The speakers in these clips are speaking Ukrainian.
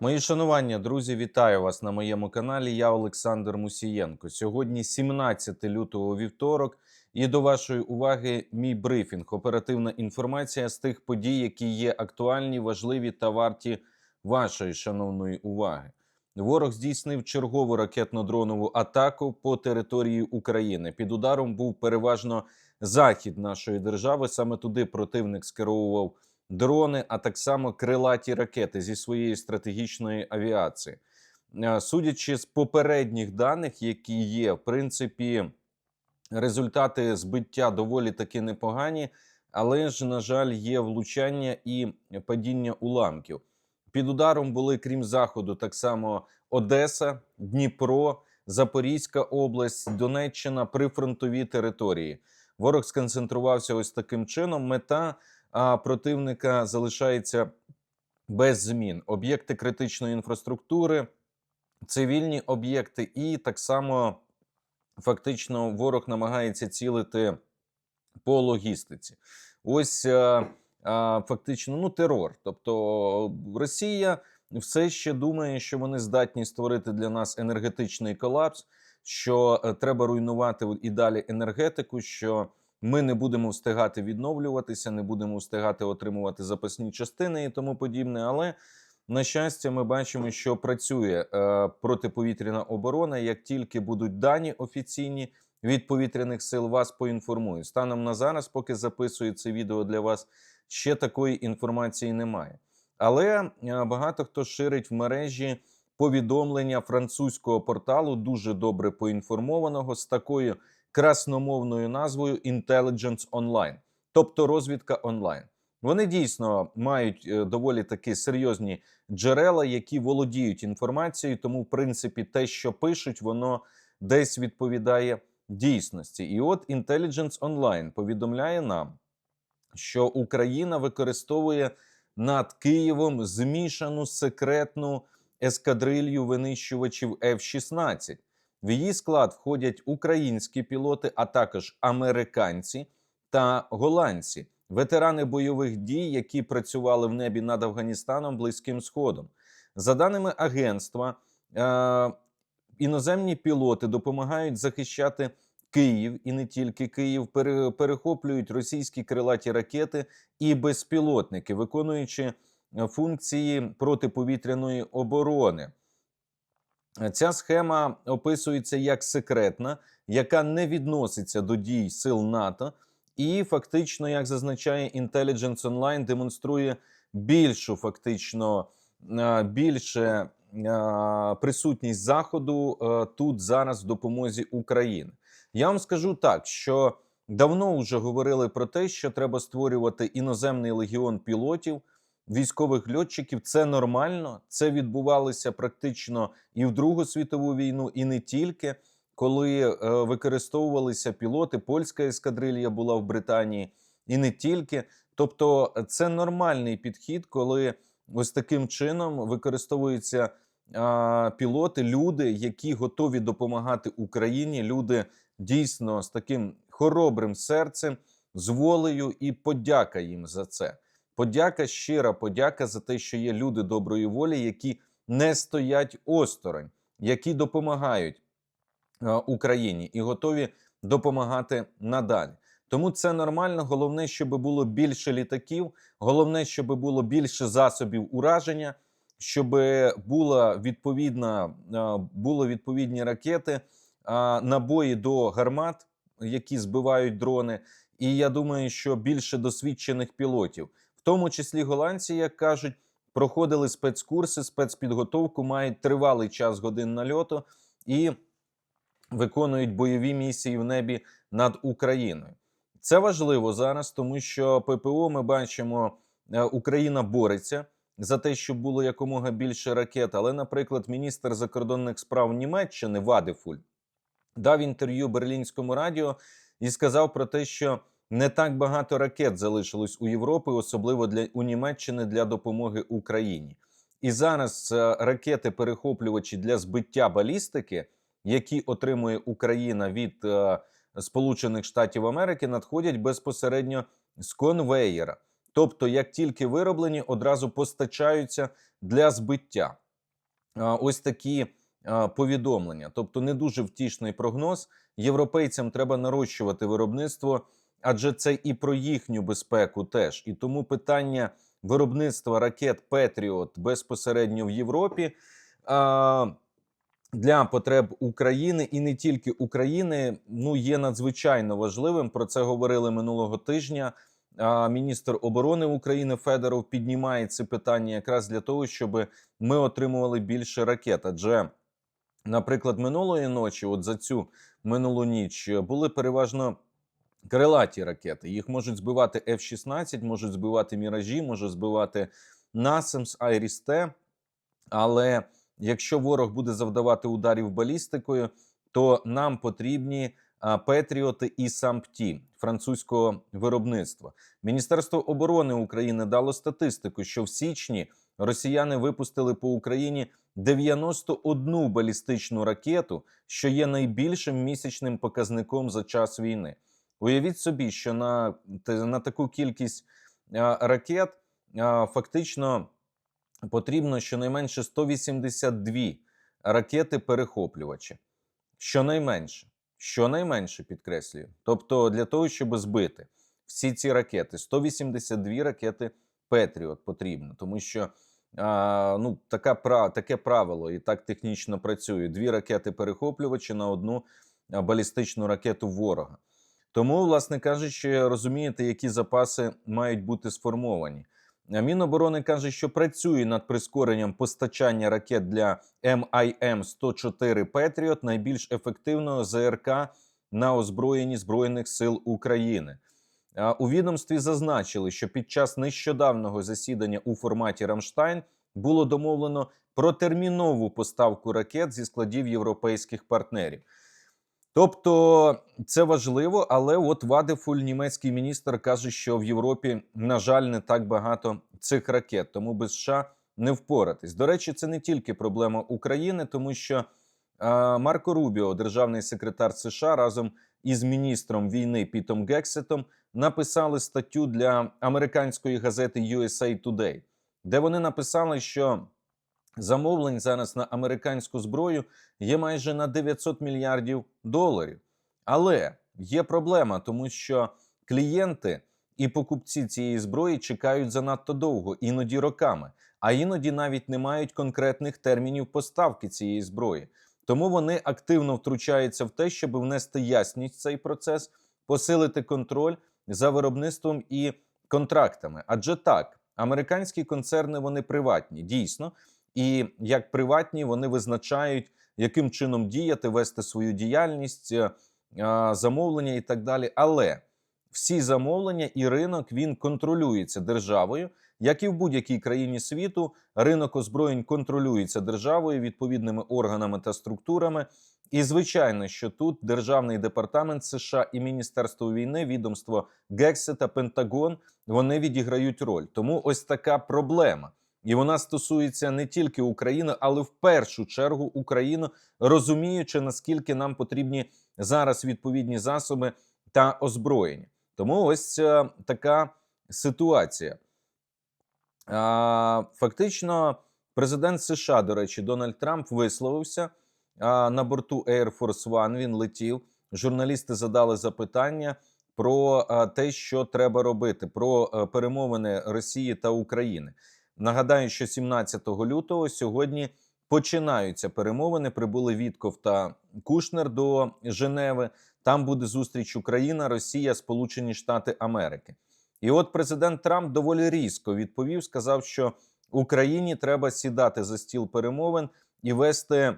Мої шанування, друзі, вітаю вас на моєму каналі. Я Олександр Мусієнко. Сьогодні 17 лютого вівторок. І до вашої уваги мій брифінг. Оперативна інформація з тих подій, які є актуальні, важливі та варті вашої шановної уваги. Ворог здійснив чергову ракетно-дронову атаку по території України. Під ударом був переважно захід нашої держави. Саме туди противник скеровував дрони, а так само крилаті ракети зі своєї стратегічної авіації. Е, Судячи з попередніх даних, які є, в принципі, результати збиття доволі таки непогані, але ж, на жаль, є влучання і падіння уламків. Під ударом були, крім заходу, так само Одеса, Дніпро, Запорізька область, Донеччина, прифронтові території. Ворог сконцентрувався ось таким чином. Мета противника залишається без змін. Об'єкти критичної інфраструктури, цивільні об'єкти, і так само фактично ворог намагається цілити по логістиці. Ось а, а, фактично ну, терор. Тобто Росія все ще думає, що вони здатні створити для нас енергетичний колапс, що е, треба руйнувати і далі енергетику. що ми не будемо встигати відновлюватися, не будемо встигати отримувати запасні частини і тому подібне. Але на щастя, ми бачимо, що працює е, протиповітряна оборона. Як тільки будуть дані офіційні від повітряних сил, вас поінформую. Станом на зараз, поки записую це відео для вас, ще такої інформації немає. Але е, багато хто ширить в мережі повідомлення французького порталу, дуже добре поінформованого з такою красномовною назвою Intelligence Online, тобто розвідка онлайн. Вони дійсно мають е, доволі таки серйозні джерела, які володіють інформацією. Тому, в принципі, те, що пишуть, воно десь відповідає дійсності. І от Intelligence Online повідомляє нам, що Україна використовує над Києвом змішану секретну ескадрилью винищувачів F-16. В її склад входять українські пілоти, а також американці та голландці, ветерани бойових дій, які працювали в небі над Афганістаном Близьким Сходом. За даними агентства, е- іноземні пілоти допомагають захищати Київ і не тільки Київ, пере- перехоплюють російські крилаті ракети і безпілотники, виконуючи е, функції протиповітряної оборони. Ця схема описується як секретна, яка не відноситься до дій сил НАТО, і фактично, як зазначає Intelligence Online, демонструє більшу фактично е, більше е, присутність заходу е, тут зараз в допомозі України. Я вам скажу так, що давно вже говорили про те, що треба створювати іноземний легіон пілотів військових льотчиків. Це нормально. Це відбувалося практично і в Другу світову війну, і не тільки коли е, використовувалися пілоти. Польська ескадрилья була в Британії, і не тільки. Тобто, це нормальний підхід, коли ось таким чином використовуються пілоти, люди, які готові допомагати Україні. Люди дійсно з таким хоробрим серцем, з волею і подяка їм за це. Подяка, щира подяка за те, що є люди доброї волі, які не стоять осторонь, які допомагають е, Україні і готові допомагати надалі. Тому це нормально. Головне, щоб було більше літаків, головне, щоб було більше засобів ураження, щоб була відповідна, е, були відповідні ракети, е, набої до гармат, які збивають дрони. І я думаю, що більше досвідчених пілотів тому числі голландці, як кажуть, проходили спецкурси, спецпідготовку, мають тривалий час годин нальоту і виконують бойові місії в небі над Україною. Це важливо зараз, тому що ППО ми бачимо, е, Україна бореться за те, щоб було якомога більше ракет. Але, наприклад, міністр закордонних справ Німеччини Вадефуль дав інтерв'ю Берлінському радіо і сказав про те, що не так багато ракет залишилось у Європи, особливо для у Німеччини для допомоги Україні. І зараз е, ракети перехоплювачі для збиття балістики, які отримує Україна від е, Сполучених Штатів Америки, надходять безпосередньо з конвеєра. Тобто, як тільки вироблені, одразу постачаються для збиття. а, ось такі а, повідомлення. Тобто, не дуже втішний прогноз. Європейцям треба нарощувати виробництво, адже це і про їхню безпеку теж. І тому питання виробництва ракет Петріот безпосередньо в Європі. А, для потреб України і не тільки України ну є надзвичайно важливим. Про це говорили минулого тижня. Міністр оборони України Федоров піднімає це питання якраз для того, щоб ми отримували більше ракет. Адже, наприклад, минулої ночі, от за цю минулу ніч, були переважно крилаті ракети. Їх можуть збивати F-16, можуть збивати міражі, може збивати NASAMS, Айріс-Т. Але якщо ворог буде завдавати ударів балістикою, то нам потрібні Петріоти і САМПТІ французького виробництва. Міністерство оборони України дало статистику, що в січні росіяни випустили по Україні 91 балістичну ракету, що є найбільшим місячним показником за час війни. Уявіть собі, що на, на таку кількість ракет фактично потрібно щонайменше 182 ракети перехоплювачі. Щонайменше. Щонайменше підкреслюю. Тобто, для того, щоб збити всі ці ракети, 182 ракети Петріот потрібно, тому що а, ну, така, таке правило і так технічно працює: дві ракети перехоплювачі на одну балістичну ракету ворога. Тому, власне кажучи, розумієте, які запаси мають бути сформовані. Міноборони каже, що працює над прискоренням постачання ракет для МІМ 104 Петріот, найбільш ефективного ЗРК на озброєнні Збройних сил України. У відомстві зазначили, що під час нещодавнього засідання у форматі Рамштайн було домовлено про термінову поставку ракет зі складів європейських партнерів. Тобто це важливо, але от Вадефуль, німецький міністр, каже, що в Європі, на жаль, не так багато цих ракет, тому без США не впоратись. До речі, це не тільки проблема України, тому що а, Марко Рубіо, державний секретар США, разом із міністром війни Пітом Гексетом написали статтю для американської газети USA Today, де вони написали, що замовлень зараз на американську зброю є майже на 900 мільярдів доларів. Але є проблема, тому що клієнти і покупці цієї зброї чекають занадто довго, іноді роками, а іноді навіть не мають конкретних термінів поставки цієї зброї. Тому вони активно втручаються в те, щоб внести ясність в цей процес, посилити контроль за виробництвом і контрактами. Адже так, американські концерни вони приватні, дійсно, і як приватні вони визначають, яким чином діяти, вести свою діяльність, е, замовлення і так далі. Але всі замовлення і ринок він контролюється державою, як і в будь-якій країні світу. Ринок озброєнь контролюється державою, відповідними органами та структурами. І звичайно, що тут Державний департамент США і Міністерство війни, відомство Гексе та Пентагон вони відіграють роль. Тому ось така проблема. І вона стосується не тільки України, але в першу чергу Україну, розуміючи наскільки нам потрібні зараз відповідні засоби та озброєння. Тому ось е, така ситуація. Фактично, президент США, до речі, Дональд Трамп висловився на борту Air Force One. Він летів. Журналісти задали запитання про а, те, що треба робити, про а, перемовини Росії та України. Нагадаю, що 17 лютого сьогодні починаються перемовини. Прибули Вітков та Кушнер до Женеви. Там буде зустріч Україна, Росія, Сполучені Штати Америки. І от президент Трамп доволі різко відповів, сказав, що Україні треба сідати за стіл перемовин і вести,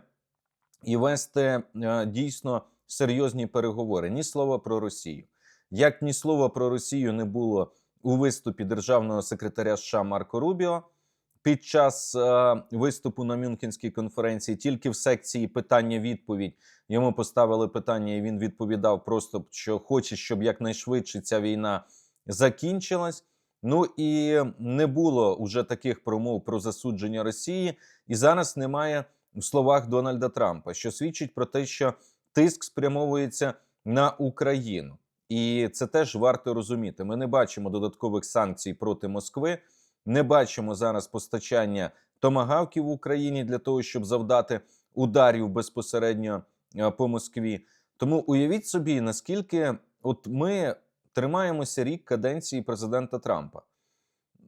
і вести е, дійсно серйозні переговори. Ні слова про Росію. Як ні слова про Росію не було у виступі державного секретаря США Марко Рубіо під час е, виступу на Мюнхенській конференції, тільки в секції питання-відповідь йому поставили питання, і він відповідав просто, що хоче, щоб якнайшвидше ця війна закінчилась. Ну і не було уже таких промов про засудження Росії, і зараз немає в словах Дональда Трампа, що свідчить про те, що тиск спрямовується на Україну. І це теж варто розуміти. Ми не бачимо додаткових санкцій проти Москви, не бачимо зараз постачання томагавків в Україні для того, щоб завдати ударів безпосередньо е, по Москві. Тому уявіть собі, наскільки от ми тримаємося рік каденції президента Трампа.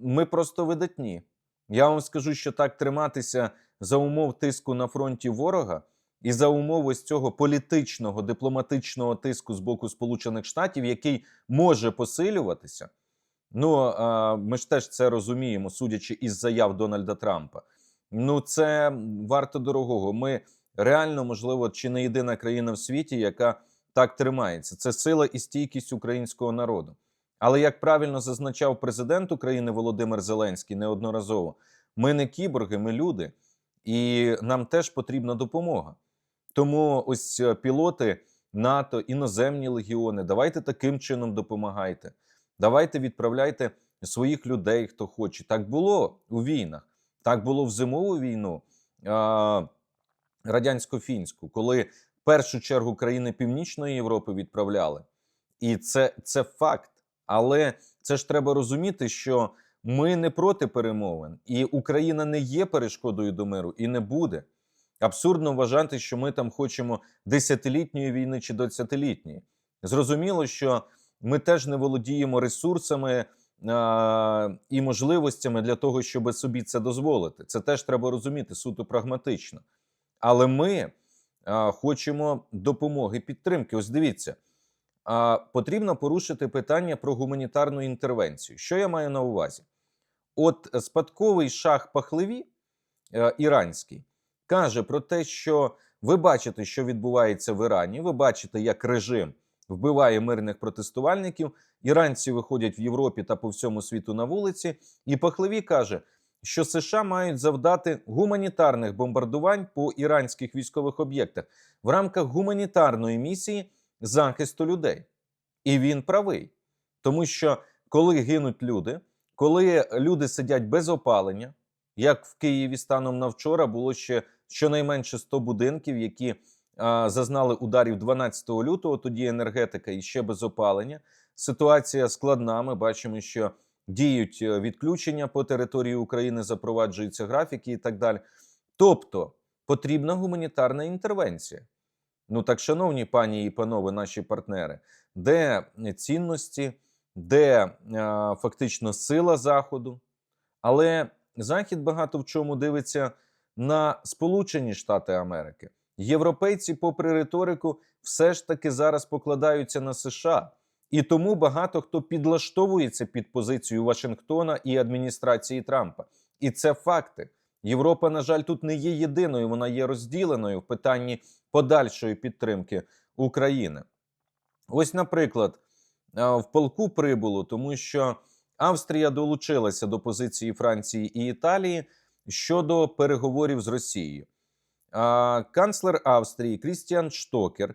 Ми просто видатні. Я вам скажу, що так триматися за умов тиску на фронті ворога і за умов ось цього політичного дипломатичного тиску з боку Сполучених Штатів, який може посилюватися. Ну ми ж теж це розуміємо, судячи із заяв Дональда Трампа. Ну, це варто дорогого. Ми реально, можливо, чи не єдина країна в світі, яка так тримається. Це сила і стійкість українського народу. Але як правильно зазначав президент України Володимир Зеленський неодноразово, ми не кіборги, ми люди, і нам теж потрібна допомога. Тому ось е, пілоти НАТО, іноземні легіони, давайте таким чином допомагайте. Давайте відправляйте своїх людей, хто хоче. Так було у війнах. Так було в зимову війну радянсько-фінську, коли в першу чергу країни Північної Європи відправляли. І це, це факт. Але це ж треба розуміти, що ми не проти перемовин, і Україна не є перешкодою до миру і не буде. Абсурдно вважати, що ми там хочемо десятилітньої війни чи двадцятилітньої. Зрозуміло, що ми теж не володіємо ресурсами а, і можливостями для того, щоб собі це дозволити. Це теж треба розуміти суто прагматично. Але ми а, хочемо допомоги, підтримки. Ось дивіться, а, потрібно порушити питання про гуманітарну інтервенцію. Що я маю на увазі? От спадковий шах Пахлеві е, іранський каже про те, що ви бачите, що відбувається в Ірані. Ви бачите, як режим вбиває мирних протестувальників. Іранці виходять в Європі та по всьому світу на вулиці. І Пахлеві каже, що США мають завдати гуманітарних бомбардувань по іранських військових об'єктах в рамках гуманітарної місії захисту людей. І він правий, тому що коли гинуть люди, коли люди сидять без опалення, як в Києві станом на вчора було ще щонайменше 100 будинків, які зазнали ударів 12 лютого. Тоді енергетика і ще без опалення. Ситуація складна. Ми бачимо, що діють е, відключення по території України, запроваджуються графіки і так далі. Тобто потрібна гуманітарна інтервенція. Ну так, шановні пані і панове, наші партнери, де цінності, де а, фактично сила Заходу, але Захід багато в чому дивиться на Сполучені Штати Америки. Європейці, попри риторику, все ж таки зараз покладаються на США. І тому багато хто підлаштовується під позицію Вашингтона і адміністрації Трампа. І це факти. Європа, на жаль, тут не є єдиною, вона є розділеною в питанні подальшої підтримки України. Ось, наприклад, в полку прибуло, тому що Австрія долучилася до позиції Франції і Італії щодо переговорів з Росією. Канцлер Австрії Крістіан Штокер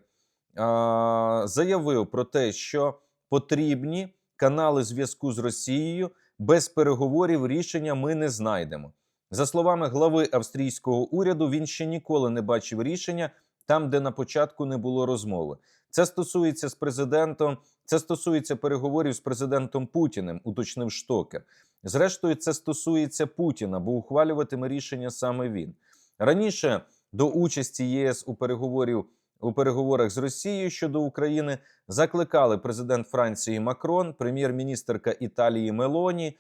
заявив про те, що потрібні канали зв'язку з Росією без переговорів рішення ми не знайдемо. За словами глави австрійського уряду, він ще ніколи не бачив рішення там, де на початку не було розмови. Це стосується з президентом, це стосується переговорів з президентом Путіним, уточнив Штокер. Зрештою, це стосується Путіна, бо ухвалюватиме рішення саме він. Раніше до участі ЄС у переговорів у переговорах з Росією щодо України закликали президент Франції Макрон, прем'єр-міністерка Італії Мелоні,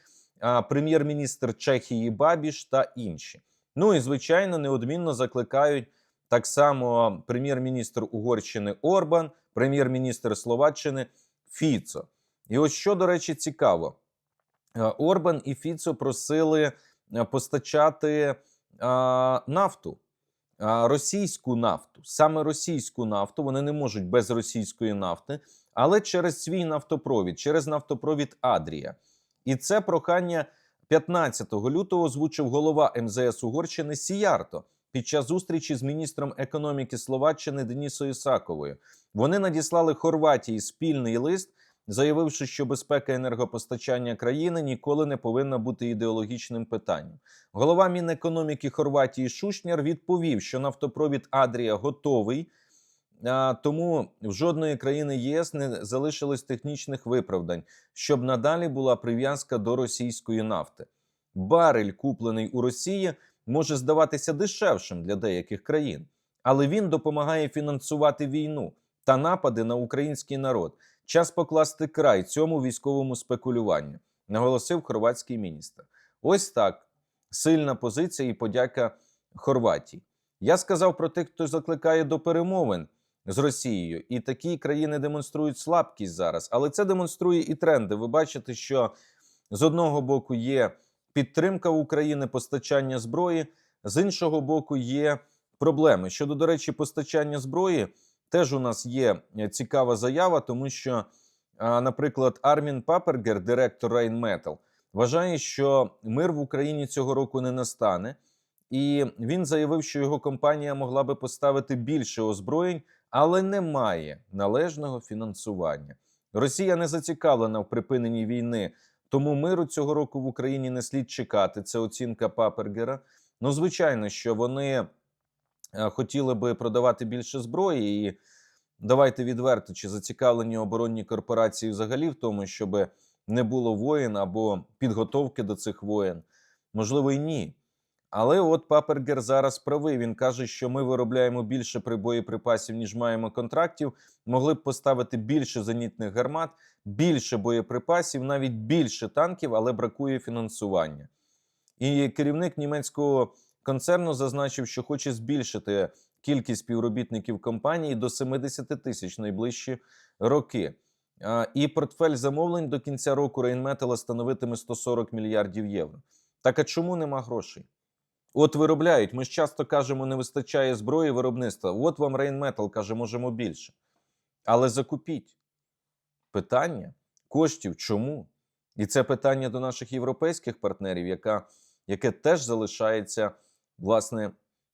прем'єр-міністр Чехії Бабіш та інші. Ну і звичайно, неодмінно закликають так само прем'єр-міністр Угорщини Орбан, прем'єр-міністр Словаччини Фіцо. І ось що, до речі, цікаво, Орбан і Фіцо просили постачати нафту. Російську нафту, саме російську нафту, вони не можуть без російської нафти, але через свій нафтопровід, через нафтопровід Адрія. І це прохання 15 лютого озвучив голова МЗС Угорщини Сіярто під час зустрічі з міністром економіки Словаччини Денісою Саковою. Вони надіслали Хорватії спільний лист, заявивши, що безпека енергопостачання країни ніколи не повинна бути ідеологічним питанням. Голова Мінекономіки Хорватії Шушняр відповів, що нафтопровід Адрія готовий. Тому в жодної країни ЄС не залишилось технічних виправдань, щоб надалі була прив'язка до російської нафти. Барель, куплений у Росії, може здаватися дешевшим для деяких країн, але він допомагає фінансувати війну та напади на український народ. Час покласти край цьому військовому спекулюванню, наголосив хорватський міністр. Ось так сильна позиція і подяка Хорватії. Я сказав про тих, хто закликає до перемовин з Росією, і такі країни демонструють слабкість зараз. Але це демонструє і тренди. Ви бачите, що з одного боку є підтримка України, постачання зброї, з іншого боку, є проблеми. Щодо, до речі, постачання зброї, теж у нас є е, цікава заява, тому що, наприклад, Армін Папергер, директор Rheinmetall, вважає, що мир в Україні цього року не настане. І він заявив, що його компанія могла би поставити більше озброєнь, але немає належного фінансування. Росія не зацікавлена в припиненні війни, тому миру цього року в Україні не слід чекати. Це оцінка Папергера. Ну, звичайно, що вони хотіли би продавати більше зброї, і давайте відверто, чи зацікавлені оборонні корпорації взагалі в тому, щоб не було воєн або підготовки до цих воєн. Можливо, і ні. Але от Папергер зараз правий. Він каже, що ми виробляємо більше при боєприпасів, ніж маємо контрактів. Могли б поставити більше зенітних гармат, більше боєприпасів, навіть більше танків, але бракує фінансування. І керівник німецького концерну зазначив, що хоче збільшити кількість співробітників компанії до 70 тисяч найближчі роки. І портфель замовлень до кінця року Рейнметала становитиме 140 мільярдів євро. Так а чому нема грошей? От виробляють. Ми ж часто кажемо, не вистачає зброї виробництва. От вам Рейнметал каже, можемо більше. Але закупіть. Питання коштів чому? І це питання до наших європейських партнерів, яка, яке теж залишається власне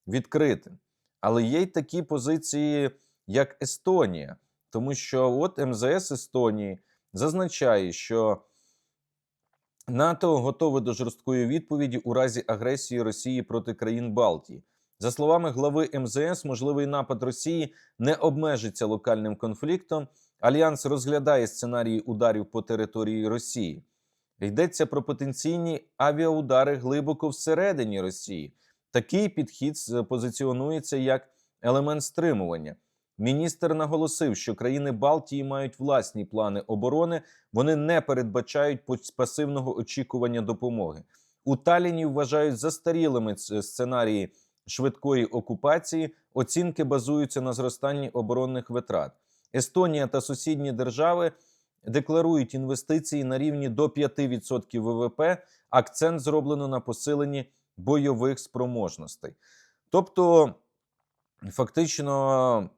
відкритим. Але є й такі позиції, як Естонія, тому що от МЗС Естонії зазначає, що НАТО готове до жорсткої відповіді у разі агресії Росії проти країн Балтії. За словами глави МЗС, можливий напад Росії не обмежиться локальним конфліктом. Альянс розглядає сценарії ударів по території Росії. Йдеться про потенційні авіаудари глибоко всередині Росії. Такий підхід позиціонується як елемент стримування. Міністр наголосив, що країни Балтії мають власні плани оборони, вони не передбачають пасивного очікування допомоги. У Таліні вважають застарілими сценарії швидкої окупації. Оцінки базуються на зростанні оборонних витрат. Естонія та сусідні держави декларують інвестиції на рівні до 5% ВВП. Акцент зроблено на посиленні бойових спроможностей. Тобто, фактично,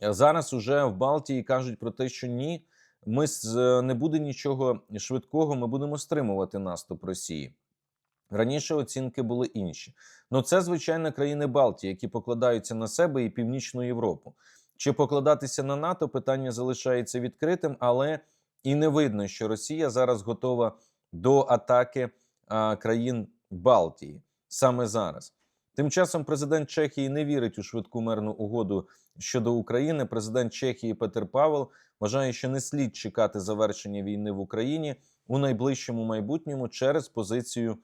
зараз уже в Балтії кажуть про те, що ні, ми не буде нічого швидкого, ми будемо стримувати наступ Росії. Раніше оцінки були інші. Ну це звичайно країни Балтії, які покладаються на себе і Північну Європу. Чи покладатися на НАТО? Питання залишається відкритим, але і не видно, що Росія зараз готова до атаки а, країн Балтії саме зараз. Тим часом президент Чехії не вірить у швидку мирну угоду щодо України. Президент Чехії Петер Павел вважає, що не слід чекати завершення війни в Україні у найближчому майбутньому через позицію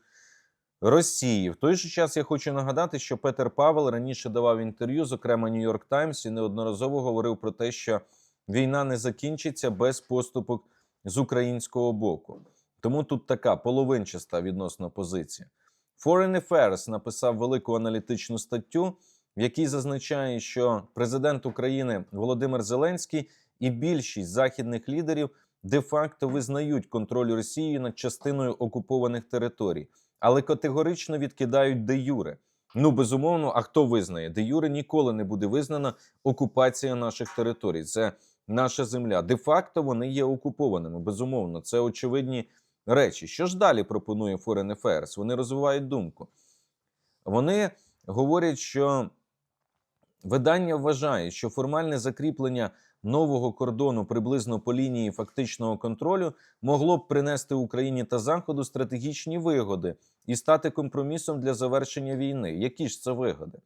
Росії. В той же час я хочу нагадати, що Петер Павел раніше давав інтерв'ю, зокрема Нью-Йорк Таймс, і неодноразово говорив про те, що війна не закінчиться без поступок з українського боку. Тому тут така половинчаста відносно позиція. Foreign Affairs написав велику аналітичну статтю, в якій зазначає, що президент України Володимир Зеленський і більшість західних лідерів де-факто визнають контроль Росії над частиною окупованих територій, але категорично відкидають де юре. Ну безумовно, а хто визнає? Де юре ніколи не буде визнана окупація наших територій. Це наша земля. Де-факто вони є окупованими. Безумовно, це очевидні речі. Що ж далі пропонує Foreign Affairs? Вони розвивають думку. Вони говорять, що видання вважає, що формальне закріплення нового кордону приблизно по лінії фактичного контролю могло б принести Україні та Заходу стратегічні вигоди і стати компромісом для завершення війни. Які ж це вигоди?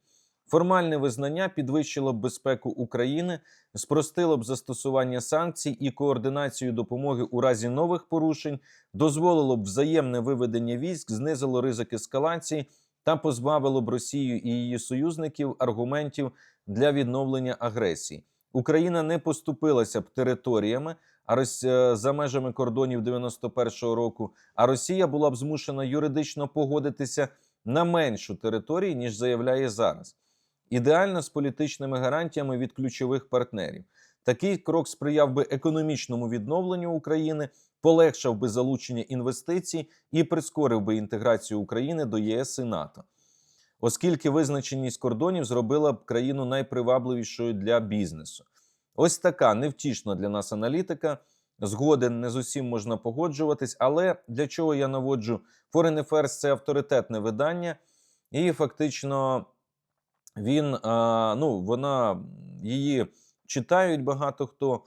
Формальне визнання підвищило б безпеку України, спростило б застосування санкцій і координацію допомоги у разі нових порушень, дозволило б взаємне виведення військ, знизило ризик ескалації та позбавило б Росію і її союзників аргументів для відновлення агресії. Україна не поступилася б територіями а Рос... е, за межами кордонів 91-го року, а Росія була б змушена юридично погодитися на меншу територію, ніж заявляє зараз. Ідеально з політичними гарантіями від ключових партнерів. Такий крок сприяв би економічному відновленню України, полегшав би залучення інвестицій і прискорив би інтеграцію України до ЄС і НАТО, оскільки визначеність кордонів зробила б країну найпривабливішою для бізнесу. Ось така невтішна для нас аналітика. Згоден не з усім можна погоджуватись, але для чого я наводжу Foreign Affairs – це авторитетне видання, і фактично він ну, вона її читають багато хто.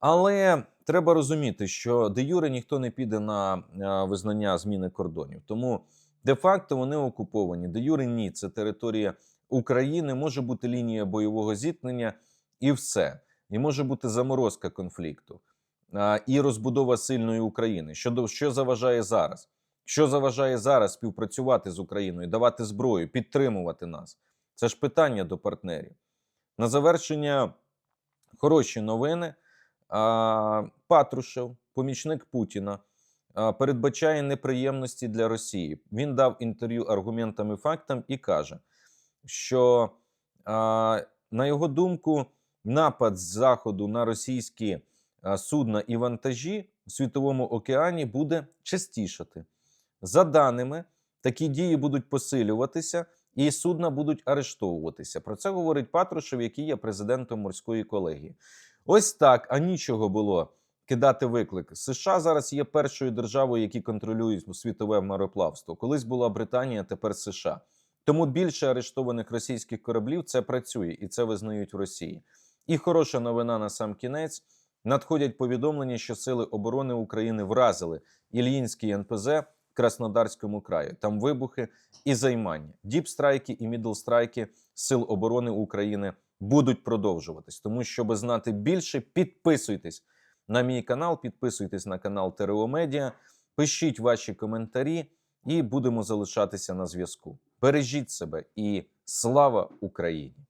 Але треба розуміти, що де юре ніхто не піде на визнання зміни кордонів. Тому де-факто вони окуповані. Де юре ні, це територія України, може бути лінія бойового зіткнення і все. І може бути заморозка конфлікту і розбудова сильної України. Що, що заважає зараз? Що заважає зараз співпрацювати з Україною, давати зброю, підтримувати нас? Це ж питання до партнерів. На завершення хороші новини. Патрушев, помічник Путіна, передбачає неприємності для Росії. Він дав інтерв'ю аргументам і фактам і каже, що, на його думку, напад з заходу на російські судна і вантажі у світовому океані буде частішати. За даними, такі дії будуть посилюватися, і судна будуть арештовуватися. Про це говорить Патрушев, який є президентом морської колегії. Ось так, а нічого було кидати виклик. США зараз є першою державою, які контролюють світове мореплавство. Колись була Британія, тепер США. Тому більше арештованих російських кораблів це працює і це визнають в Росії. І хороша новина на сам кінець. Надходять повідомлення, що сили оборони України вразили Ільїнський НПЗ Краснодарському краї. Там вибухи і займання. Діпстрайки і мідлстрайки Сил оборони України будуть продовжуватись. Тому, щоб знати більше, підписуйтесь на мій канал, підписуйтесь на канал ТРО Медіа, пишіть ваші коментарі і будемо залишатися на зв'язку. Бережіть себе і слава Україні!